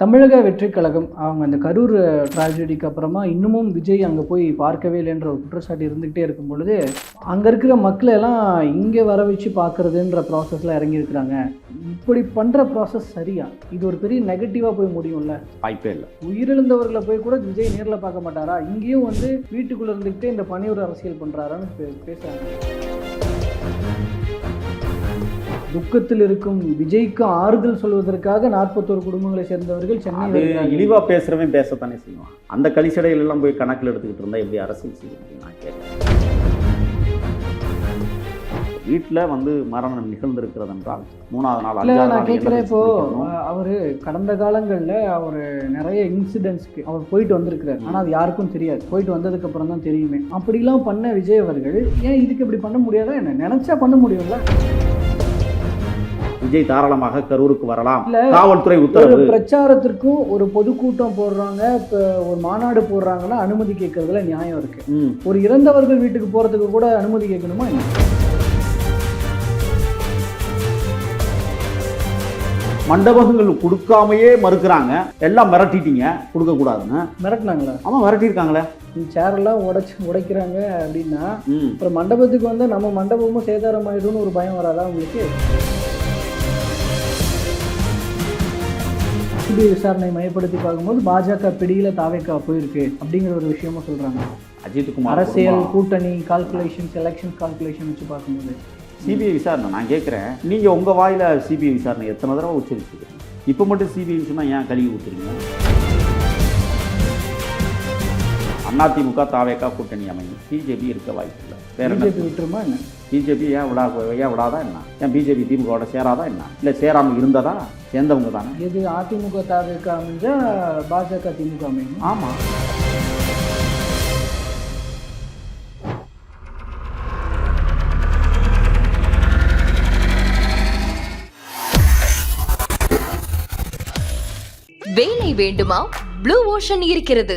தமிழக வெற்றிக் கழகம் அவங்க அந்த கரூர் ட்ராஜடிக்கு அப்புறமா இன்னமும் விஜய் அங்கே போய் பார்க்கவே இல்லைன்ற ஒரு குற்றச்சாட்டு இருந்துகிட்டே இருக்கும் பொழுது அங்கே இருக்கிற மக்களை எல்லாம் இங்கே வர வச்சு பார்க்கறதுன்ற ப்ராசஸில் இறங்கியிருக்கிறாங்க இப்படி பண்ணுற ப்ராசஸ் சரியா? இது ஒரு பெரிய நெகட்டிவாக போய் முடியும்ல? வாய்ப்பே இல்லை. உயிரிழந்தவர்களை போய் கூட விஜய் நேரில் பார்க்க மாட்டாரா? இங்கேயும் வந்து வீட்டுக்குள்ளே இருந்துக்கிட்டே இந்த பணியூர் அரசியல் பண்ணுறாரான்னு பே- பேசுறாங்க. துக்கத்தில் இருக்கும் விஜய்க்கு ஆறுதல் சொல்வதற்காக நாற்பத்தோரு குடும்பங்களை சேர்ந்தவர்கள் சென்னை அது வருகிறார்கள். இழிவா பேசுறவன் பேசத்தானே செய்வான். அந்த கலிச்சடைகள் எல்லாம் போய் கணக்கில் எடுத்துக்கிட்டு இருந்தா எப்படி அரசியல் செய்ய முடியும் நான் கேட்கிறேன் வீட்டில் வந்து மரணம் நிகழ்ந்திருக்கிறது என்றால் மூணாவது நாள் இல்ல நான் கேட்குறேன் என்ன இப்போ வச்சுக்கணும்? அஹ், அவரு கடந்த காலங்களில் அவர் நிறைய இன்சிடென்ட்ஸ்க்கு அவர் போயிட்டு வந்திருக்கிறார். ஆனால் அது யாருக்கும் தெரியாது. போயிட்டு வந்ததுக்கு அப்புறம் தான் தெரியுமே. அப்படிலாம் பண்ண விஜய் அவர்கள் ஏன் இதுக்கு இப்படி பண்ண முடியாதா என்ன? நினைச்சா பண்ண முடியும்ல. விஜய் தாராளமாக கரூருக்கு வரலாம். காவல்துறை உத்தரவு. பிரச்சாரத்திற்கும் ஒரு பொதுக்கூட்டம் போடுறாங்க இப்போ ஒரு மாநாடு போடுறாங்கன்னா அனுமதி கேட்கறதுல நியாயம் இருக்கு. ஒரு இறந்தவர்கள் வீட்டுக்கு போறதுக்கு கூட அனுமதி கேட்கணுமா? மண்டபங்கள் கொடுக்காமையே மறுக்கிறாங்க. எல்லாம் மிரட்டிட்டீங்க. கொடுக்கக்கூடாதுன்னு. மிரட்டினாங்களா? ஆமா மிரட்டியிருக்காங்களே. சேரெல்லாம் உடைச்சு உடைக்கிறாங்க அப்படின்னா அப்புறம் மண்டபத்துக்கு வந்து நம்ம மண்டபமும் சேதாரம் ஆயிடும்னு ஒரு பயம் வராதா உங்களுக்கு? சிபிஐ விசாரணை மையப்படுத்தி பார்க்கும்போது பாஜக பிடியில தாவேக்கா போயிருக்கு அப்படிங்கிற ஒரு விஷயமும் சொல்றாங்க. அஜித்குமார் அரசியல். கூட்டணி கால்குலேஷன்ஸ் எலெக்ஷன் கால்குலேஷன் வச்சு பார்க்கும்போது. சிபிஐ விசாரணை நான் கேட்குறேன் நீங்கள் உங்கள் வாயில் சிபிஐ விசாரணை எத்தனை தடவை உச்சரிச்சிருக்கீங்க? இப்போ மட்டும் சிபிஐ சொன்னால் ஏன் கழுவி ஊற்றுறீங்க அதிமுக தாவேக்கா கூட்டணி அமையும். பிஜேபி இருக்க வாய்ப்பு இல்லை. வேற விட்டுருமா என்ன? பிஜேபி ஏன் விடா ஏன் விடாதா என்ன? ஏன் பிஜேபி திமுகவோட சேராதா என்ன? இல்லை சேராமல் இருந்ததா? சேர்ந்தவங்க தானே? எது அதிமுக தாவேக்கா அமைஞ்சா பாஜக திமுக அமையும். ஆமாம் வேலை வேண்டுமா? ப்ளூ ஓஷன் இருக்கிறது.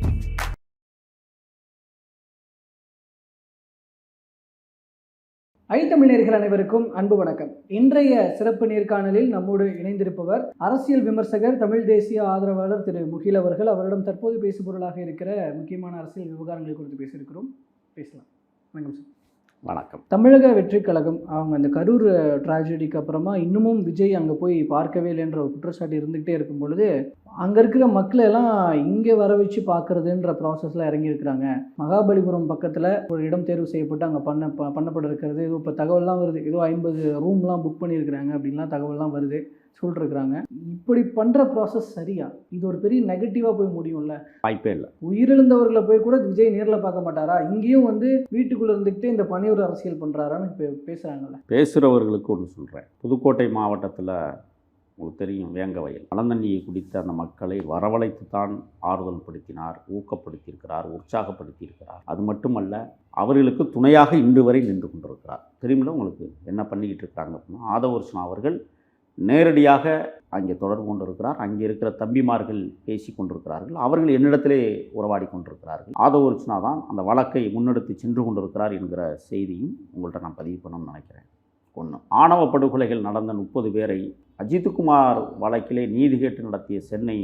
ஐத்தமிழர்கள் அனைவருக்கும் அன்பு வணக்கம். இன்றைய சிறப்பு நேர்காணலில் நம்மோடு இணைந்திருப்பவர் அரசியல் விமர்சகர் தமிழ் தேசிய ஆதரவாளர் திரு முகில் அவர்கள். அவரிடம் தற்போது பேசுபொருளாக இருக்கிற முக்கியமான அரசியல் விவகாரங்கள் குறித்து பேசியிருக்கிறோம். பேசலாம். வணக்கம் சார். வணக்கம். தமிழக வெற்றிக் கழகம் அவங்க அந்த கரூர் ட்ராஜடிக்கு அப்புறமா இன்னமும் விஜய் அங்கே போய் பார்க்கவே இல்லைன்ற ஒரு குற்றச்சாட்டு இருந்துகிட்டே இருக்கும் பொழுது அங்கே இருக்கிற மக்களை எல்லாம் இங்கே வர வச்சு பார்க்கறதுன்ற ப்ராசஸில் இறங்கியிருக்கிறாங்க. மகாபலிபுரம் பக்கத்தில் ஒரு இடம் தேர்வு செய்யப்பட்டு அங்கே பண்ண ப- பண்ணப்பட இருக்கிறது இப்போ தகவல்லாம் வருது. ஏதோ ஐம்பது ரூம்லாம் புக் பண்ணியிருக்கிறாங்க அப்படின்லாம் தகவல்லாம் வருது. சொல்லிருக்கிறாங்க. இப்படி பண்ணுற ப்ராசஸ் சரியா? இது ஒரு பெரிய நெகட்டிவாக போய் முடியும்ல? வாய்ப்பே இல்லை. உயிரிழந்தவர்களை போய் கூட விஜய் நேரில் பார்க்க மாட்டாரா? இங்கேயும் வந்து வீட்டுக்குள்ளே இருந்துக்கிட்டே இந்த பணியூர் அரசியல் பண்ணுறாரான்னு இப்போ பேசுகிறாங்கல்ல பேசுகிறவர்களுக்கு ஒன்று சொல்கிறேன் புதுக்கோட்டை மாவட்டத்தில் உங்களுக்கு தெரியும் வேங்கவயல் மலந்தண்ணியை குடித்த அந்த மக்களை வரவழைத்து தான் ஆறுதல் படுத்தினார் ஊக்கப்படுத்தியிருக்கிறார் உற்சாகப்படுத்தியிருக்கிறார். அது மட்டுமல்ல அவர்களுக்கு துணையாக இன்று வரை நின்று கொண்டிருக்கிறார். தெரியுமில்ல உங்களுக்கு என்ன பண்ணிக்கிட்டு இருக்காங்க அப்படின்னா ஆதவர்ஷன் அவர்கள் நேரடியாக அங்கே தொடர்பு கொண்டிருக்கிறார். அங்கே இருக்கிற தம்பிமார்கள் பேசி கொண்டிருக்கிறார்கள். அவர்கள் என்னிடத்திலே உறவாடி கொண்டிருக்கிறார்கள். ஆதவர்ச்சனா தான் அந்த வழக்கை முன்னெடுத்து சென்று கொண்டிருக்கிறார் என்கிற செய்தியும் உங்கள்கிட்ட நான் பதிவு பண்ணணும்னு நினைக்கிறேன். ஒன்று ஆணவ படுகொலைகள் நடந்த முப்பது பேரை அஜித்குமார் வழக்கிலே நீதி கேட்டு நடத்திய சென்னை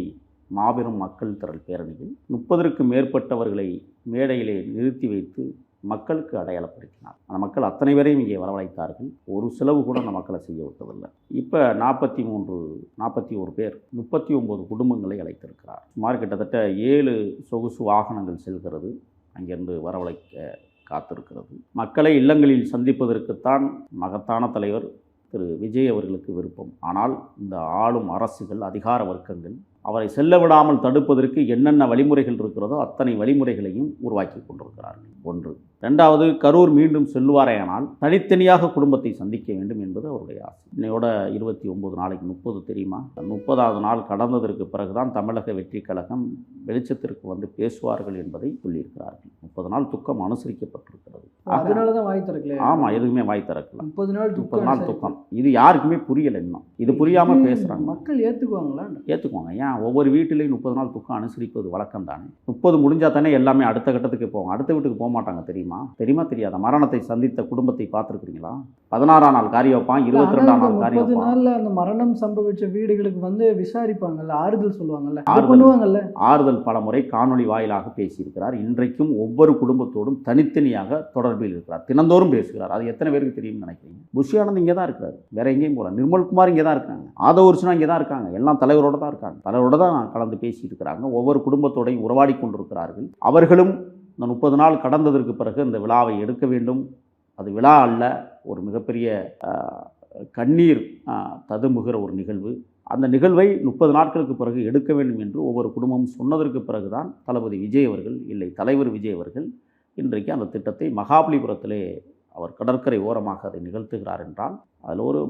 மாபெரும் மக்கள் திரள் பேரணியில் முப்பதற்கு மேற்பட்டவர்களை மேடையிலே நிறுத்தி வைத்து மக்களுக்கு அடையாளப்படுத்தினார். அந்த மக்கள் அத்தனை பேரையும் இங்கே வரவழைத்தார்கள். ஒரு செலவு கூட அந்த மக்களை செய்ய விட்டதில்லை இப்போ நாற்பத்தி மூன்று நாற்பத்தி ஒரு பேர் முப்பத்தி ஒம்பது குடும்பங்களை அழைத்திருக்கிறார். சுமார் கிட்டத்தட்ட ஏழு சொகுசு வாகனங்கள் செல்கிறது. அங்கிருந்து வரவழைக்க காத்திருக்கிறது. மக்களை இல்லங்களில் சந்திப்பதற்குத்தான் மகத்தான தலைவர் திரு. விஜய் அவர்களுக்கு விருப்பம். ஆனால் இந்த ஆளும் அரசுகள் அதிகார வர்க்கங்கள் அவரை செல்ல விடாமல் தடுப்பதற்கு என்னென்ன வழிமுறைகள் இருக்கிறதோ அத்தனை வழிமுறைகளையும் உருவாக்கி கொண்டிருக்கிறார்கள் ஒன்று. ரெண்டாவது கரூர் மீண்டும் செல்வாரேயானால் தனித்தனியாக குடும்பத்தை சந்திக்க வேண்டும் என்பது அவருடைய ஆசை. இன்னையோட இருபத்தி ஒன்பது நாளைக்கு முப்பது தெரியுமா? முப்பதாவது நாள் கடந்ததற்கு பிறகுதான் தமிழக வெற்றி கழகம் வெளிச்சத்திற்கு வந்து பேசுவார்கள் என்பதை சொல்லியிருக்கிறார்கள். முப்பது நாள் துக்கம் அனுசரிக்கப்பட்டிருக்கிறது. அதனால தான் வாய் திறக்கலையா? ஆமா எதுவுமே வாய் திறக்கல. முப்பது நாள் முப்பது நாள். துக்கம். இது யாருக்குமே புரியல இன்னும். இது புரியாம இது பேசுறாங்க. மக்கள் ஏத்துக்குவாங்களா? ஏற்றுக்கோங்க ஏன் ஒவ்வொரு வீட்டிலையும் முப்பது நாள் துக்கம் அனுசரிப்பது வழக்கம் தானே முப்பது முடிஞ்சா தானே எல்லாமே அடுத்த கட்டத்துக்கு போவாங்க. அடுத்த வீட்டுக்கு போக மாட்டாங்க தெரியுமா? தெரியுமா தெரியாதா? மரணத்தை சந்தித்த குடும்பத்தை பார்த்துருக்கிறீங்களா? பதினாறாம் நாள் காரிய வைப்பான் இருபத்தி ரெண்டாம் நாள் வைப்பான் நாள்ல அந்த மரணம் சம்பவிச்ச வீடுகளுக்கு வந்து விசாரிப்பாங்கல்ல ஆறுதல் சொல்லுவாங்கல்ல ஆறுதல். ஆறுதல் பல முறை காணொளி வாயிலாக பேசியிருக்கிறார். இன்றைக்கும் ஒவ்வொரு குடும்பத்தோடும் தனித்தனியாக தொடர்பில் இருக்கிறார். தினந்தோறும் பேசுகிறார். அது எத்தனை பேருக்கு தெரியும்னு நினைக்கிறீங்க? புஷி ஆனந்த் இங்கே தான் இருக்கிறார் வேற எங்கேயும் போகல. நிர்மல்குமார் இங்கே தான் இருக்காங்க. ஆதவ இங்கே தான் இருக்காங்க. எல்லாம் தலைவரோட தான் இருக்காங்க. தலைவரோட தான் கலந்து பேசியிருக்கிறாங்க. ஒவ்வொரு குடும்பத்தோடையும் உறவாடி கொண்டிருக்கிறார்கள். அவர்களும் இந்த முப்பது நாள் கடந்ததற்கு பிறகு இந்த விழாவை எடுக்க வேண்டும். அது விழா அல்ல ஒரு மிகப்பெரிய கண்ணீர் ததுமுகிற ததும்புகிற ஒரு நிகழ்வு. அந்த நிகழ்வை முப்பது நாட்களுக்கு பிறகு எடுக்க வேண்டும் என்று ஒவ்வொரு குடும்பமும் சொன்னதற்கு பிறகுதான் தளபதி விஜய் அவர்கள் இல்லை தலைவர் விஜய் அவர்கள் இன்றைக்கு அந்த திட்டத்தை மகாபலிபுரத்திலே அவர் கடற்கரை ஓரமாக அதை நிகழ்த்துகிறார் என்றால் அதில் ஒரு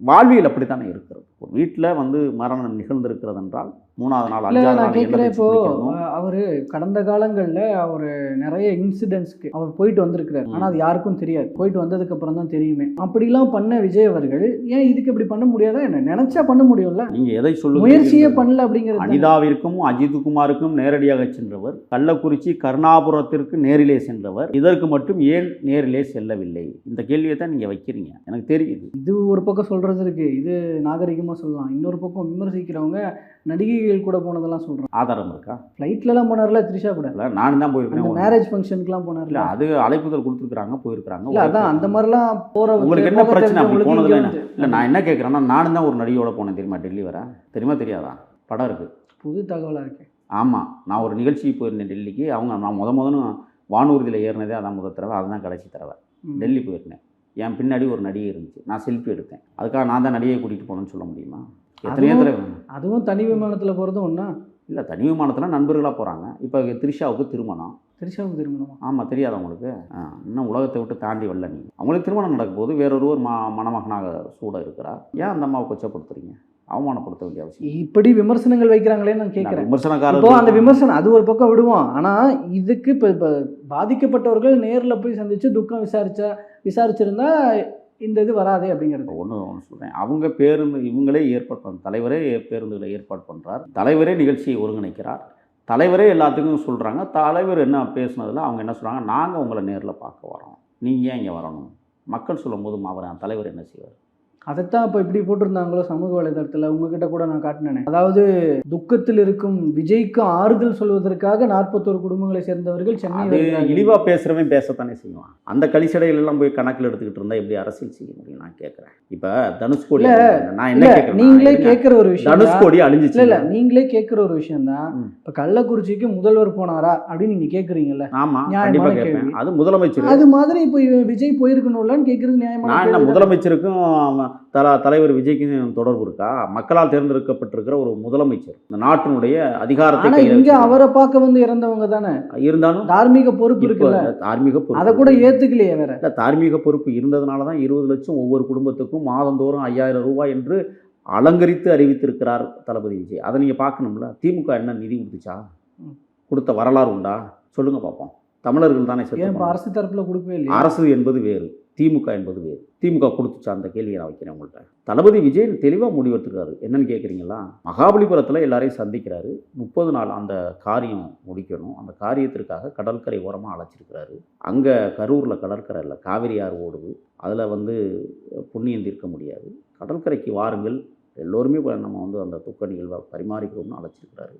வாழ்வியல் அப்படித்தானே இருக்கிறது? ஒரு வீட்டில் வந்து மரணம் நிகழ்ந்திருக்கிறது என்றால் மூணாவது நாள் அஞ்சாவது நான் நாள் கேட்குறேன் இப்போ அவரு கடந்த காலங்கள்ல அவர் நிறைய இன்சிடென்ட்ஸ்க்கு அவர் போயிட்டு வந்திருக்கிறார். ம். ஆனா அது யாருக்கும் தெரியாது. போயிட்டு வந்ததுக்கு அப்புறம் தான் தெரியுமே. அப்படிலாம் பண்ண விஜய் அவர்கள் ஏன் இதுக்கு இப்படி பண்ண முடியாதா என்ன? நினைச்சா பண்ண முடியும்ல. நீங்க எதை சொல்லுங்க முயற்சியே பண்ணல அப்படிங்கிறது தானே. அனிதாவிற்கும் அஜித்குமாருக்கும் நேரடியாக சென்றவர். கள்ளக்குறிச்சி கருணாபுரத்திற்கு நேரிலே சென்றவர். இதற்கு மட்டும் ஏன் நேரிலே செல்லவில்லை? இந்த கேள்வியை தான் நீங்க வைக்கிறீங்க. எனக்கு தெரியுது. இது ஒரு பக்கம் சொல்றது இருக்கு. இது நாகரிகமா சொல்லலாம். இன்னொரு பக்கம் விமர்சிக்கிறவங்க நடிகைகள் கூட போனதெல்லாம் சொல்றாங்க. ஆதாரம் இருக்கா? ஃப்ளைட்ல எல்லாம் போனார்ல த்ரிஷா கூட. இல்ல நானும் தான் போயிருக்கேன். மேரேஜ் ஃபங்க்ஷனுக்குலாம் இல்ல போனார்ல. அது அழைப்புதல் கொடுத்துருக்காங்க போயிருக்கிறாங்க. இல்ல அதான் அந்த மாதிரிலாம் போற உங்களுக்கு என்ன பிரச்சனை? அப்படி தெரிஞ்சவங்களுக்கு போனதுல இங்க என்ன? வந்து- இல்லை நான் என்ன கேட்குறேன்னா நானும் தான் ஒரு நடிகையோட போனேன். தெரியுமா டெல்லி வர? தெரியுமா தெரியாதா? படம் இருக்குது புது தகவலா இருக்கு. ஆமாம் நான் ஒரு நிகழ்ச்சிக்கு போயிருந்தேன் டெல்லிக்கு. அவங்க நான் முத முதன்னு வானூர்தியில் ஏறினதே அதான் முதல் தடவை. அதுதான் கடைசி தடவை. டெல்லி போயிருந்தேன். என் பின்னாடி ஒரு நடிகை இருந்துச்சு. நான் செல்ஃபி எடுத்தேன். அதுக்காக நான் தான் நடிகையை கூட்டிகிட்டு போனேன்னு சொல்ல முடியுமா? எத்தனையோ தடவை. அதுவும் தனி விமானத்துல போறதும் ஒண்ணா? இல்லை தனி விமானத்தில் நண்பர்களாக போகிறாங்க இப்போ த்ரிஷாவுக்கு திருமணம். திரிஷாவுக்கு திருமணமா? ஆமாம் தெரியாதா உங்களுக்கு ஆ, இன்னும் உலகத்தை விட்டு தாண்டி வரல நீ அவங்களுக்கு திருமணம் நடக்கும் போது வேறொருவர் மா மணமகனாக சூட இருக்கிறார் ஏன் அந்த அம்மாவை கொச்சப்படுத்துறீங்க? அவமானப்படுத்த வேண்டிய அவசியம் இப்படி விமர்சனங்கள் வைக்கிறாங்களேன்னு நான் கேட்கிறேன் இப்போ விமர்சனக்காரர் அந்த விமர்சனம் அது ஒரு பக்கம் விடுவோம். ஆனா இதுக்கு இப்ப இப்ப பாதிக்கப்பட்டவர்கள் நேர்ல போய் சந்திச்சு துக்கம் விசாரிச்சா விசாரிச்சிருந்தா இந்த இது வராது அப்படிங்கிறது. ஒன்று ஒன்று சொல்கிறேன் அவங்க பேருந்து இவங்களே ஏற்பாடு பண்ண தலைவரே பேருந்துகளை ஏற்பாடு பண்ணுறார் தலைவரே நிகழ்ச்சியை ஒருங்கிணைக்கிறார். தலைவரே எல்லாத்துக்கும் சொல்கிறாங்க தலைவர் என்ன பேசுனதில் அவங்க என்ன சொல்கிறாங்க நாங்கள் உங்களை நேரில் பார்க்க வரோம் நீங்கள் ஏன் இங்கே வரணும்? மக்கள் சொல்லும்போது அவர் தலைவர் என்ன செய்வார்? அதைத்தான் இப்போ இப்படி போட்டிருந்தாங்களோ சமூக வலைதளத்தில் உங்ககிட்ட கூட நான் காட்டினேன் அதாவது துக்கத்தில் இருக்கும் விஜய்க்கு ஆறுதல் சொல்வதற்காக நாற்பத்தோரு குடும்பங்களை சேர்ந்தவர்கள் சென்னை. இழிவாக பேசுகிறவன் பேசத்தானே செய்வான் அந்த கழிச்சடைகள் எல்லாம் போய் கணக்கில் எடுத்துக்கிட்டு இருந்தால் எப்படி அரசியல் செய்ய முடியும் நான் கேட்குறேன் இப்போ தனுஷ்கோடி. நான் என்ன நீங்களே கேட்குற ஒரு விஷயம் தான். தனுஷ்கோடி அழிஞ்சிச்சு இல்ல நீங்களே கேட்குற ஒரு விஷயம் தான். இப்போ கள்ளக்குறிச்சிக்கு முதல்வர் போனாரா அப்படின்னு நீங்க கேட்குறீங்கல்ல ஆமாம் கண்டிப்பாக கேட்பேன். அது முதலமைச்சர் அது மாதிரி இப்போ விஜய் போயிருக்கணும்லன்னு கேட்கறது நியாயமான நான் என்ன. முதலமைச்சருக்கும் தல தலைவர் விஜய்க்கும் தொடர்பு இருக்கா? மக்களால் தேர்ந்தெடுக்கப்பட்டிருக்கிற ஒரு முதலமைச்சர். இந்த நாட்டினுடைய அதிகாரத்தை இங்க. அவரை பார்க்க வந்து இறந்தவங்க தானே? இருந்தாலும் தார்மீக பொறுப்பு இருக்குல்ல? தார்மீக பொறுப்பு அதை கூட ஏத்துக்கலையே வேற. இல்ல, தார்மீக பொறுப்பு இருந்ததுனால தான் இருபது லட்சம் ஒவ்வொரு குடும்பத்துக்கும் மாதந்தோறும் ஐயாயிரம் ரூபாய் என்று அலங்கரித்து அறிவித்திருக்கிறார் தளபதி விஜய். அதை நீங்கள் பார்க்கணும்ல? திமுக என்ன நிதி கொடுத்துச்சா. கொடுத்த வரலாறு உண்டா? சொல்லுங்க பார்ப்போம் தமிழர்கள் தானே செத்து அரசு தரப்புல கொடுக்கவே இல்லையா? அரசு என்பது வேறு திமுக என்பது வேறு. திமுக கொடுத்துச்சா அந்த கேள்வியை நான் வைக்கிறேன் உங்கள்கிட்ட தளபதி விஜய் தெளிவாக முடிவெடுத்துருக்காரு. என்னன்னு கேட்குறீங்களா மகாபலிபுரத்தில் எல்லாரையும் சந்திக்கிறாரு. முப்பது நாள் அந்த காரியம் முடிக்கணும். அந்த காரியத்திற்காக கடற்கரை ஓரமாக அழைச்சிருக்கிறாரு. அங்கே கரூரில் கடற்கரை இல்லை காவிரி ஆறு ஓடுது. அதில் வந்து புண்ணியம் தீர்க்க முடியாது. கடற்கரைக்கு வாருங்கள். எல்லோருமே நம்ம வந்து அந்த துக்க நிகழ்வை பரிமாறிக்கிறோம்னு அழைச்சிருக்கிறாரு.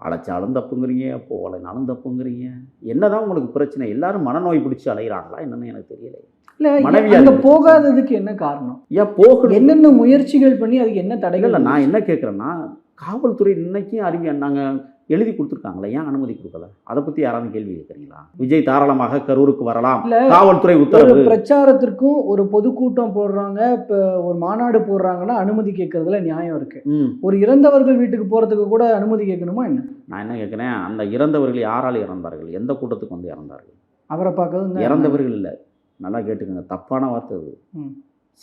அழைச்சாலும் தப்புங்கிறீங்க போகலைனாலும் தப்புங்கிறீங்க. என்னதான் உங்களுக்கு பிரச்சனை எல்லாரும் மனநோய் பிடிச்சி அலைகிறாங்களா என்னன்னு எனக்கு தெரியல இல்ல அங்க. போகாததுக்கு என்ன காரணம்? ஏன் போகணும். என்னென்ன முயற்சிகள் பண்ணி அதுக்கு என்ன தடைகள் நான் என்ன கேட்குறேன்னா காவல்துறை இன்னைக்கும் அறிவி நாங்கள் எழுதி கொடுத்துருக்காங்களே ஏன் அனுமதி கொடுக்கல? அதை பற்றி யாராவது கேள்வி கேட்குறீங்களா? விஜய் தாராளமாக கரூருக்கு வரலாம். காவல்துறை உத்தரவு. பிரச்சாரத்திற்கும் ஒரு பொதுக்கூட்டம் போடுறாங்க இப்போ ஒரு மாநாடு போடுறாங்கன்னா அனுமதி கேட்கறதுல நியாயம் இருக்கு. ஒரு இறந்தவர்கள் வீட்டுக்கு போறதுக்கு கூட அனுமதி கேட்கணுமா என்ன? நான் என்ன கேட்குறேன் அந்த இறந்தவர்கள் யாரால் இறந்தார்கள்? எந்த கூட்டத்துக்கு வந்து இறந்தார்கள்? அவரை பார்க்கறது இறந்தவர்கள் இல்லை. நல்லா கேட்டுக்கோங்க தப்பான வார்த்தை அது.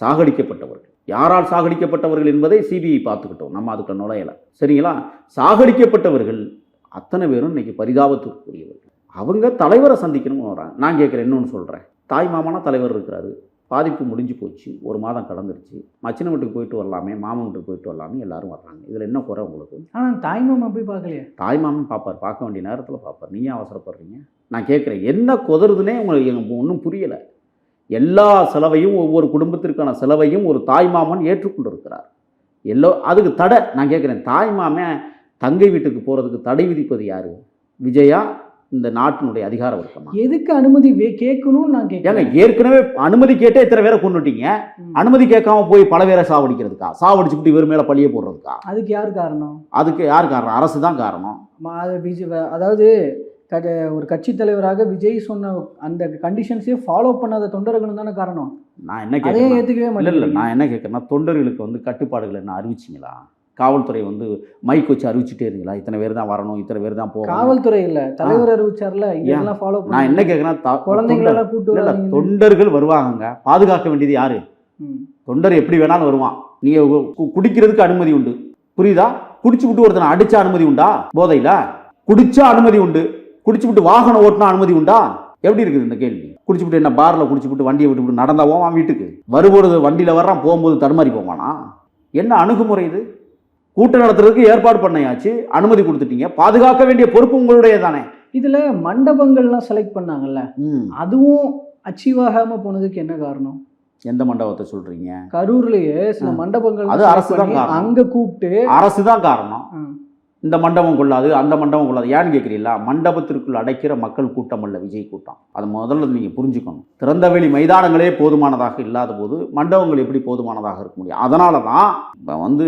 சாகடிக்கப்பட்டவர்கள். யாரால் சாகடிக்கப்பட்டவர்கள் என்பதை சிபிஐ பார்த்துக்கிட்டோம். நம்ம அதுக்கு நுழையலை. சரிங்களா? சாகடிக்கப்பட்டவர்கள் அத்தனை பேரும் இன்னைக்கு பரிதாபத்திற்குரியவர்கள் அவங்க தலைவரை சந்திக்கணும்னு வராங்க. நான் கேட்குறேன் இன்னொன்று சொல்கிறேன் தாய் மாமனா தலைவர் இருக்கிறாரு. பாதிப்பு முடிஞ்சு போச்சு. ஒரு மாதம் கடந்துருச்சு. மச்சின வீட்டுக்கு போயிட்டு வரலாமே மாமன் வீட்டுக்கு போயிட்டு வரலாமே எல்லாரும் வர்றாங்க. இதில் என்ன குறை உங்களுக்கு? ஆனா தாய்மாமா போய் பார்க்கலையே. தாய் மாமன் பார்ப்பார். பார்க்க வேண்டிய நேரத்தில் பார்ப்பார். நீங்க ஏன் அவசரப்படுறீங்க? நான் கேட்குறேன் என்ன குதறுதுனே உங்களுக்கு எனக்கு ஒன்றும் புரியலை. எல்லா செலவையும் ஒவ்வொரு குடும்பத்திற்கான செலவையும் ஒரு தாய் மாமன் ஏற்றுக்கொண்டிருக்கிறார். எல்லோ அதுக்கு தடை. நான் கேட்குறேன் தாய் மாமன் தங்கை வீட்டுக்கு போகிறதுக்கு தடை விதிப்பது யாரு? விஜயா இந்த நாட்டினுடைய அதிகார வர்க்கமா? எதுக்கு அனுமதி வே- கேட்கணும்னு நான் கேட்கறேன் ஏற்கனவே அனுமதி கேட்டே இத்தனை பேரை கொண்டுட்டீங்க. அனுமதி கேட்காம போய் பல பேரை சாவடிக்கிறதுக்கா? சாவடிச்சுக்கிட்டு இவர் மேலே பழிய போடுறதுக்கா? அதுக்கு யார் காரணம்? அதுக்கு யார் காரணம்? அரசு தான் காரணம். அதாவது ஒரு கட்சி தலைவராக விஜய் சொன்ன அந்த கண்டிஷன்ஸே ஃபாலோ பண்ணாத தொண்டர்களும் தானே காரணம்? நான் என்ன அதையும் கேட்குறேன் ஏத்துக்கவே இல்லை நான் என்ன கேட்குறேன்னா தொண்டர்களுக்கு வந்து கட்டுப்பாடுகள் என்ன அறிவிச்சிங்களா? காவல்துறை வந்து மைக் வச்சு அறிவிச்சுட்டே இருந்தீங்களா? இத்தனை பேர் தான் வரணும் இத்தனை பேர் தான் போகணும். காவல்துறை இல்ல. தலைவர் அறிவிச்சார்ல? இதெல்லாம் ஃபாலோ நான் என்ன கேட்குறேன்னா குழந்தைங்களை எல்லாம் கூட்டு வராதீங்க. தொண்டர்கள் வருவாங்கங்க. பாதுகாக்க வேண்டியது யாரு. தொண்டர் எப்படி வேணாலும் வருவான். நீங்கள் குடிக்கிறதுக்கு அனுமதி உண்டு. புரியுதா? குடிச்சு விட்டு ஒருத்தனை அடிச்சா அனுமதி உண்டா? போதையில்? குடிச்சா அனுமதி உண்டு. குடிச்சு விட்டு வாகனம் ஓட்டினா அனுமதி உண்டா? எப்படி இருக்குது இந்த கேள்வி? குடிச்சு விட்டு என்ன பாரில் குடிச்சு விட்டு வண்டியை விட்டு விட்டு நடந்தா போவான் வீட்டுக்கு? வரும்போது வண்டியில் வர்றான் போகும்போது தடுமாறி போவானா? என்ன அணுகுமுறை இது? கூட்டம் நடத்துறதுக்கு ஏற்பாடு பண்ணையாச்சு. அனுமதி கொடுத்துட்டீங்க. பாதுகாக்க வேண்டிய பொறுப்பு உங்களுடைய தானே இதுல மண்டபங்கள்லாம் செலக்ட் பண்ணாங்கல்ல. அதுவும் அச்சீவ் ஆகாம போனதுக்கு என்ன காரணம்? எந்த மண்டபத்தை சொல்றீங்க? கரூர்லயே சில. மண்டபங்கள் அது அரசு தான். அங்க கூப்பிட்டு அரசு தான் காரணம். இந்த மண்டபம் கொள்ளாது அந்த மண்டபம் கொள்ளாது. ஏன்னு கேட்குறீங்களா? மண்டபத்திற்குள் அடைக்கிற மக்கள் கூட்டம் அல்ல விஜய் கூட்டம். அது முதல்ல நீங்கள் புரிஞ்சுக்கணும். திறந்தவெளி மைதானங்களே போதுமானதாக இல்லாத போது மண்டபங்கள் எப்படி போதுமானதாக இருக்க முடியும்? அதனால தான் இப்போ வந்து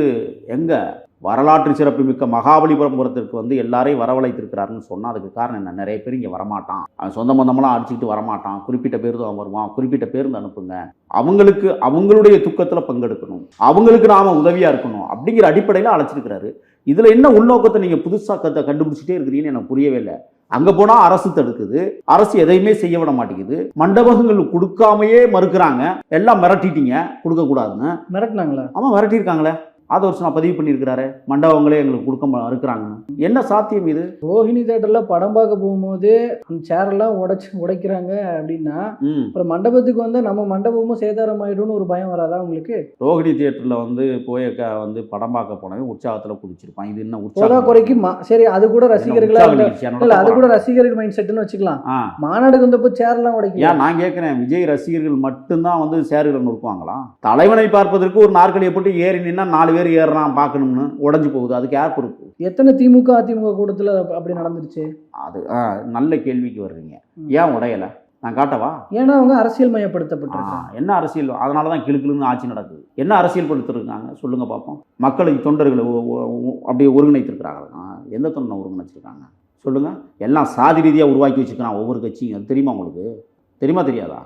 எங்கே வரலாற்று சிறப்புமிக்க மகாபலிபுரபுரத்திற்கு வந்து எல்லாரையும் வரவழைத்திருக்கிறாருன்னு சொன்னால் அதுக்கு காரணம் என்ன? நிறைய பேர் இங்கே வரமாட்டான். அவன் சொந்த பந்தமெல்லாம் அடிச்சுக்கிட்டு வரமாட்டான். குறிப்பிட்ட பேர் தான் வருவான். குறிப்பிட்ட பேருந்து அனுப்புங்க. அவங்களுக்கு அவங்களுடைய துக்கத்தில் பங்கெடுக்கணும். அவங்களுக்கு நாம உதவியாக இருக்கணும். அப்படிங்கிற அடிப்படையில் அழைச்சிருக்கிறாரு. இதில் என்ன உள்நோக்கத்தை நீங்கள் புதுசாக கத்த கண்டுபிடிச்சிட்டே இருக்கிறீங்கன்னு எனக்கு புரியவே இல்லை. அங்கே போனால் அரசு தடுக்குது. அரசு எதையுமே செய்ய விட மாட்டேங்குது. மண்டபங்கள் கொடுக்காமையே மறுக்கிறாங்க. எல்லாம் மிரட்டிட்டீங்க. கொடுக்கக்கூடாதுன்னு. மிரட்டினாங்களா? ஆமாம் மிரட்டியிருக்காங்களே. அதை வருஷம் நான் பதிவு பண்ணியிருக்கிறாரு. மண்டபங்களே எங்களுக்கு கொடுக்க மறுக்கிறாங்கன்னு என்ன சாத்தியம் இது? ரோஹிணி தேட்டர்ல படம் பார்க்க போகும்போது அந்த சேர் எல்லாம் உடைச்சு உடைக்கிறாங்க அப்படின்னா அப்புறம் மண்டபத்துக்கு வந்து நம்ம மண்டபமும் சேதாரம் ஆயிடும்னு ஒரு பயம் வராதா உங்களுக்கு? ரோஹிணி தியேட்டரில் வந்து போய் வந்து படம் பார்க்க போனவன் உற்சாகத்தில் குதிச்சிருப்பான். இது என்ன போதா உற்சாகம் குறைக்கு சரி அது கூட என்ன ரசிகர்களா உற்சாக இருந்தா- நிகழ்ச்சியா இல்ல அது கூட ரசிகர்கள் மைண்ட் செட்னு வச்சுக்கலாம். மாநாடுக்கு வந்தப்போ சேர்லாம் உடைக்கல. ஏன் நான் கேட்குறேன் விஜய் ரசிகர்கள் மட்டும்தான் வந்து சேருகளை நொறுக்குவாங்களா? தலைவனை பார்ப்பதற்கு ஒரு நாற்காலியை போட்டு ஏறி நின்னா நாலு பேர் ஏறுறான் பார்க்கணும்னு உடஞ்சி போகுது. அதுக்கு யார் பொறுப்பு? எத்தனை திமுக அதிமுக கூட்டத்துல அப்படி நடந்துருச்சு? அது ஆ, நல்ல கேள்விக்கு வர்றீங்க. ஏன் உடையல? நான் காட்டவா? ஏன்னா அவங்க அரசியல் மயப்படுத்தப்பட்டிருக்காங்க. என்ன அரசியல்? அதனால தான் கிளுக்கிழுன்னு ஆட்சி நடக்குது. என்ன அரசியல் படுத்திருக்காங்க சொல்லுங்க பார்ப்போம் மக்களை தொண்டர்களை அப்படியே ஒருங்கிணைத்திருக்கிறாங்களா எந்த தொண்டனை ஒருங்கிணைச்சிருக்காங்க? சொல்லுங்க. எல்லாம் சாதி ரீதியாக உருவாக்கி வச்சுக்கிறான் ஒவ்வொரு கட்சியும். அது தெரியுமா உங்களுக்கு? தெரியுமா தெரியாதா?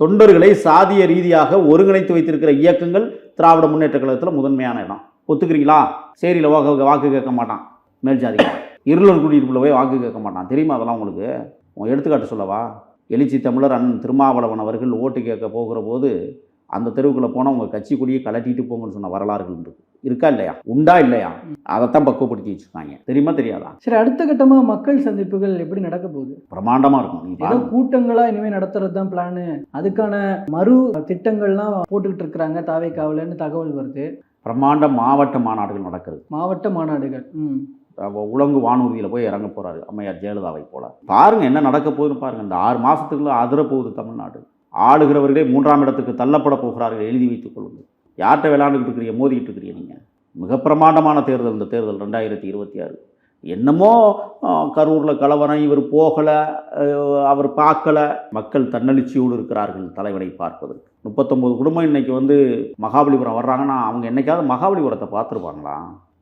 தொண்டர்களை சாதிய ரீதியாக ஒருங்கிணைத்து வைத்திருக்கிற இயக்கங்கள் திராவிட முன்னேற்ற கழகத்தில் முதன்மையான இடம். ஒத்துக்கிறீங்களா? சேரியில் வாக்கு வாக்கு கேட்க மாட்டான். மேல் ஜாதிக்காரன் இருளர் குடியிருப்பில் போய் வாக்கு கேட்க மாட்டான். தெரியுமா அதெல்லாம் உங்களுக்கு? உன் எடுத்துக்காட்டு சொல்லவா? எழுச்சி தமிழர் அண்ணன் திருமாவளவன் அவர்கள் ஓட்டு கேட்க போகிற போது அந்த தெருவுக்குள்ளே போனால் உங்கள் கட்சி கொடியை கலட்டிட்டு போங்கன்னு சொன்ன வரலாறுகள் இருக்கு இருக்கா இல்லையா? உண்டா இல்லையா? அதைத்தான் பக்குவப்படுத்தி வச்சுருக்காங்க. தெரியுமா தெரியாதா? சரி அடுத்த கட்டமா மக்கள் சந்திப்புகள் எப்படி நடக்க போகுது? பிரம்மாண்டமாக இருக்கும். ஏதோ பாருங்க. கூட்டங்களா இனிமே நடத்துறது தான் பிளானு அதுக்கான மறு திட்டங்கள்லாம் போட்டுக்கிட்டு இருக்கிறாங்க தாவேக்காவிலன்னு தகவல் வருது. பிரம்மாண்ட மாவட்ட மாநாடுகள் நடக்கிறது மாவட்ட மாநாடுகள். ம். உலங்கு வானூர்தியில் போய் இறங்க போறாரு அம்மையார் ஜெயலலிதாவை போல. பாருங்க என்ன நடக்க போகுதுன்னு பாருங்க. இந்த ஆறு மாசத்துக்குள்ள அதிர போகுது தமிழ்நாடு. ஆளுகிறவர்களே மூன்றாம் இடத்துக்கு தள்ளப்பட போகிறார்கள் எழுதி வைத்துக் கொள்ளுங்கள். யார்கிட்ட விளையாண்டுக்கிட்டு இருக்கிறீங்க மோதிக்கிட்டு இருக்கிறீங்க நீங்கள் மிக பிரமாண்டமான தேர்தல் இந்த தேர்தல் ரெண்டாயிரத்தி இருபத்தி ஆறு. என்னமோ கரூரில் கலவரம் இவர் போகலை அவர் பார்க்கல. மக்கள் தன்னெழுச்சியோடு இருக்கிறார்கள் தலைவனை பார்ப்பதற்கு. முப்பத்தொம்போது குடும்பம் இன்னைக்கு வந்து மகாபலிபுரம் வர்றாங்கன்னா அவங்க என்றைக்காவது மகாபலிபுரத்தை பார்த்துருப்பாங்களா?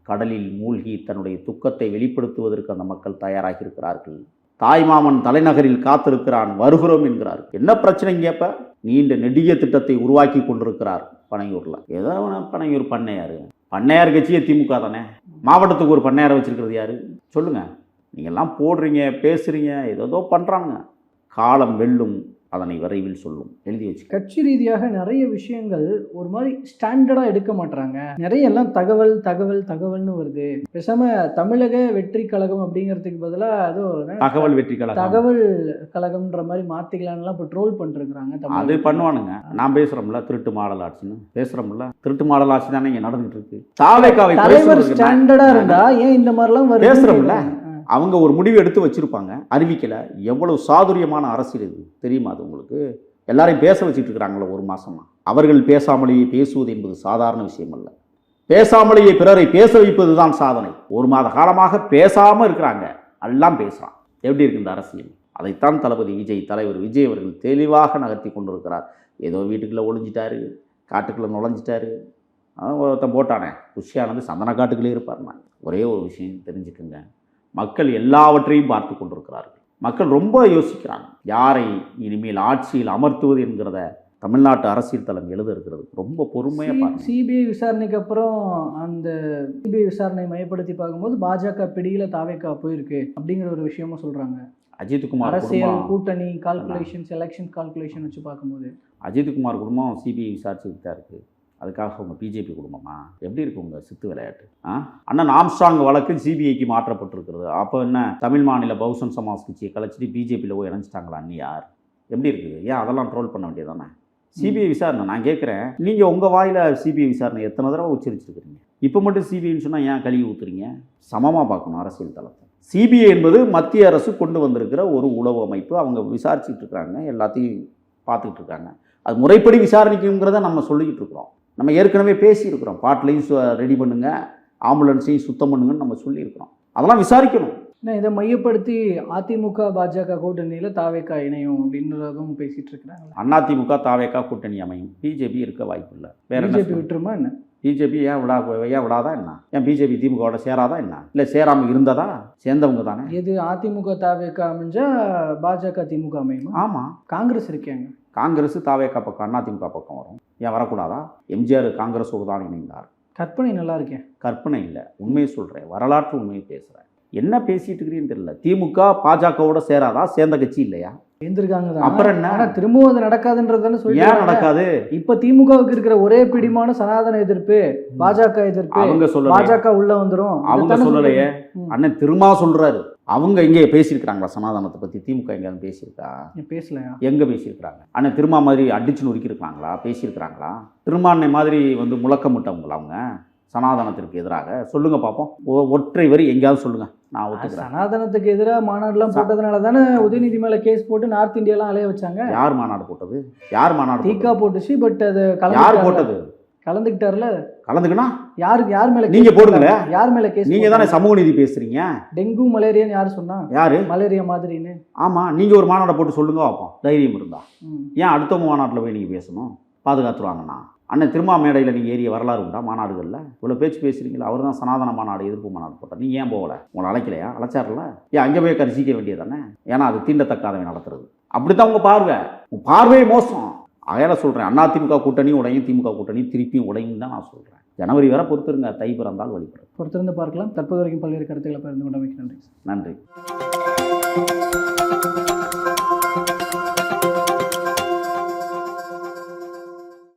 கடலில் மூழ்கி தன்னுடைய துக்கத்தை வெளிப்படுத்துவதற்கு அந்த மக்கள் தயாராகி இருக்கிறார்கள். தாய்மாமன் தலைநகரில் காத்திருக்கிறான் வருகிறோம் என்கிறார். என்ன பிரச்சனைங்கப்ப நீண்ட நெடிய திட்டத்தை உருவாக்கி கொண்டிருக்கிறார் பனையூரில். ஏதோ ஒன்று பனையூர் பண்ணையார். பண்ணையார் கட்சியே திமுக தானே? மாவட்டத்துக்கு ஒரு பண்ணையாரை வச்சிருக்கிறது யாரு? சொல்லுங்க. நீங்கள்லாம் போடுறீங்க பேசுறீங்க ஏதோ பண்ணுறாங்க காலம் வெல்லும் அதனை விரைவில் சொல்லும். எழுதி வச்சு கட்சி ரீதியாக நிறைய விஷயங்கள் ஒரு மாதிரி ஸ்டாண்டர்டாக எடுக்க மாட்றாங்க. நிறைய எல்லாம் தகவல் தகவல் தகவல்னு வருது. பேசாம தமிழக வெற்றி கழகம் அப்படிங்கிறதுக்கு பதிலாக என்ன, தகவல் வெற்றி கழகம். தகவல் கழகம்ன்ற மாதிரி மாத்திக்கலாம்லாம் இப்போ ட்ரோல் பண்ணிருக்கிறாங்க அது பண்ணுவானுங்க. நான் பேசுறோம்ல திருட்டு மாடல் ஆட்சின்னு. பேசுறோம்ல திருட்டு மாடல் ஆட்சி தானே இங்க நடந்துட்டு இருக்கு. தலைவர் பேசுறதுக்கு நான் ஸ்டாண்டர்டா இருந்தா ஏன் இந்த மாதிரிலாம் வருது பேசுறோம்ல? அவங்க ஒரு முடிவு எடுத்து வச்சுருப்பாங்க. அறிவிக்கலை. எவ்வளவு சாதுரியமான அரசியல் இது. தெரியுமா அது உங்களுக்கு? எல்லாரையும் பேச வச்சுட்டு இருக்கிறாங்களே ஒரு மாதமாக அவர்கள் பேசாமலேயே பேசுவது என்பது சாதாரண விஷயம் அல்ல. பேசாமலேயே பிறரை பேச வைப்பது தான் சாதனை. ஒரு மாத காலமாக பேசாமல் இருக்கிறாங்க. எல்லாம் பேசுகிறான் எப்படி இருக்கு இந்த அரசியல்? அதைத்தான் தளபதி விஜய் தலைவர் விஜய் அவர்கள் தெளிவாக நகர்த்தி கொண்டிருக்கிறார். ஏதோ வீட்டுக்குள்ளே ஒளிஞ்சிட்டாரு. காட்டுக்குள்ளே நுழைஞ்சிட்டாரு. ஒருத்தன் போட்டானே. குஷியானது சந்தன காட்டுக்குள்ளே இருப்பார் நான் ஒரே ஒரு விஷயம் தெரிஞ்சுக்குங்க. மக்கள் எல்லாவற்றையும் பார்த்து கொண்டிருக்கிறார்கள். மக்கள் ரொம்ப யோசிக்கிறாங்க. யாரை இனிமேல் ஆட்சியில் அமர்த்துவது என்கிறத தமிழ்நாட்டு அரசியல் தளம் எழுத இருக்கிறது ரொம்ப பொறுமையாக பாருங்க. சிபிஐ விசாரணைக்கு அப்புறம் அந்த சிபிஐ விசாரணை மையப்படுத்தி பார்க்கும்போது பாஜக பிடியில தாவேக்கா போயிருக்கு அப்படிங்கிற ஒரு விஷயமும் சொல்றாங்க. அஜித்குமார் அரசியல் கூட்டணி கால்குலேஷன்ஸ் எலெக்ஷன் கால்குலேஷன் வச்சு பார்க்கும்போது. அஜித்குமார் குடும்பம் சிபிஐ விசாரிச்சுக்கிட்டு தான் இருக்குது அதுக்காக உங்கள் பிஜேபி குடும்பமா? எப்படி இருக்கு உங்கள் சித்து விளையாட்டு? ஆ? அண்ணன் ஆம்ஸ்டாங் வழக்கு சிபிஐக்கு மாற்றப்பட்டிருக்கிறது. அப்போ என்ன? தமிழ் மாநில பகுசன் சமாஜ் கட்சியை கலைச்சிட்டு பிஜேபியில் போய் இணைஞ்சிட்டாங்களா அண்ணி யார்? எப்படி இருக்குது? ஏன் அதெல்லாம் ட்ரோல் பண்ண வேண்டியதானே சிபிஐ விசாரணை நான் கேட்குறேன். நீங்கள் உங்கள் வாயில் சிபிஐ விசாரணை எத்தனை தடவை உச்சரிச்சிருக்கிறீங்க? இப்போ மட்டும் சிபிஐன்னு சொன்னால் ஏன் கழுவி ஊத்துறீங்க? சமமாக பார்க்கணும் அரசியல் தளத்தை. சிபிஐ என்பது மத்திய அரசு கொண்டு வந்திருக்கிற ஒரு உளவு அமைப்பு. அவங்க விசாரிச்சுட்டு இருக்காங்க. எல்லாத்தையும் பார்த்துக்கிட்டு இருக்காங்க. அது முறைப்படி விசாரணைக்குங்கிறத நம்ம சொல்லிக்கிட்டு இருக்கிறோம். நம்ம ஏற்கனவே பேசியிருக்கிறோம். பாட்டிலையும் ரெடி பண்ணுங்க ஆம்புலன்ஸையும் சுத்தம் பண்ணுங்கன்னு நம்ம சொல்லியிருக்கிறோம். அதெல்லாம் விசாரிக்கணும். ஏன்னா இதை மையப்படுத்தி அதிமுக பாஜக கூட்டணியில தாவேக்கா இணையும் அப்படின்றதும் பேசிட்டு இருக்கிறாங்க அதிமுக தாவேக்கா கூட்டணி அமையும். பிஜேபி இருக்க வாய்ப்பு இல்லை. வேற பிஜேபி விட்டுருமா என்ன? பிஜேபி ஏன் விடா ஏன் விடாதா என்ன? ஏன் பிஜேபி திமுகவோட சேராதா என்ன? இல்லை சேராமல் இருந்ததா? சேர்ந்தவங்க தானே. எது அதிமுக தாவேக்கா அமைஞ்சா பாஜக திமுக அமையுமா? ஆமாம் காங்கிரஸ் இருக்காங்க காங்கிரஸ் தாவேக்கா பக்கம் அதிமுக பக்கம் வரும். ஏன் வரக்கூடாதா? எம்ஜிஆர் காங்கிரஸோடு தான் இணைந்தார். கற்பனை நல்லா இருக்கேன் கற்பனை இல்லை. உண்மையை சொல்கிறேன் வரலாற்று உண்மையை பேசுகிறேன் என்ன பேசிட்டு இருக்கிறீன்னு தெரியல. திமுக பாஜகவோட சேராதா? சேர்ந்த கட்சி இல்லையா? இருந்திருக்காங்க தான். அப்புறம் என்ன? திரும்பவும் அது நடக்காதுன்றது தானே ஏன் சொல்லி நடக்காது? இப்ப திமுகவுக்கு இருக்கிற ஒரே பிடிமான சனாதன எதிர்ப்பு பாஜக எதிர்ப்பு அவங்க சொல்லலையே. பாஜக உள்ள வந்துரும். அவங்க சொல்லலையே. அண்ணன் திருமா சொல்றாரு. அவங்க எங்கே பேசியிருக்கிறாங்களா? சனாதனத்தை பத்தி திமுக எங்கேயாவது பேசியிருக்கா? பேசலையா? எங்க பேசியிருக்கிறாங்க? அண்ணன் திருமா மாதிரி அடிச்சு நொறுக்கியிருக்காங்களா பேசியிருக்கிறாங்களா? திருமாண்ணை மாதிரி வந்து முழக்கமிட்டவங்களா அவங்க? சனாதனத்திற்கு எதிராக? சொல்லுங்க பார்ப்போம் ஒற்றை வரி எங்கேயாவது சொல்லுங்க. நான் ஒத்துக்கிறேன். சனாதனத்துக்கு எதிராக மாநாடுலாம் போட்டதுனால தானே உதயநிதி மேல கேஸ் போட்டு நார்த் இந்தியாலாம் அலைய வச்சாங்க? யார் மாநாடு போட்டது? யார் மாநாடு தீகா போட்டது? போட்டுச்சு பட் அது யார். போட்டது? கலந்துக்கிட்டார்ல? கலந்துக்கணும் யாருக்கு யார் மேல நீங்க. போட்டாங்க? யார் மேல கேஸ் நீங்க தானே சமூக நீதி பேசுறீங்க? டெங்கு மலேரியான்னு யார் சொன்னா? யாரு? மலேரியா மாதிரின்னு. ஆமா நீங்க ஒரு மாநாடை போட்டு சொல்லுங்க பார்ப்போம் தைரியம் இருந்தா. ஏன் அடுத்தவங்க மாநாட்டில் போய் நீங்கள் பேசணும்? பாதுகாத்துருவாங்கண்ணா. அண்ணன் திருமா மேடையில் நீங்கள் ஏறிய வரலாறு உண்டா மாநாடுகளில்? இவ்வளோ பேச்சு பேசுறீங்களா அவர் தான் சனாதன மாநாடு எதிர்ப்பு மாநாடு போட்டார். நீங்கள் ஏன் போகல? உங்களை அழைக்கலையா? அழைச்சார்ல? ஏன் அங்கே போய் கரிசிக்க வேண்டியதானே ஏன்னா அது தீண்டத்தக்காதவன் நடத்துறது. அப்படி தான் உங்கள் பார்வை. உங்கள் பார்வையே மோசம். அதையால சொல்கிறேன் அதிமுக கூட்டணி உடையும் திமுக கூட்டணி திருப்பியும் உடையும் தான் நான் சொல்கிறேன் ஜனவரி வரை பொறுத்திருங்க தை பிறந்தால் வழிபடும் பொறுத்திருந்து பார்க்கலாம். தற்போது வரைக்கும் பல்வேறு கருத்துக்களை பகிர்ந்து கொண்டமைக்கு நன்றி. நன்றி.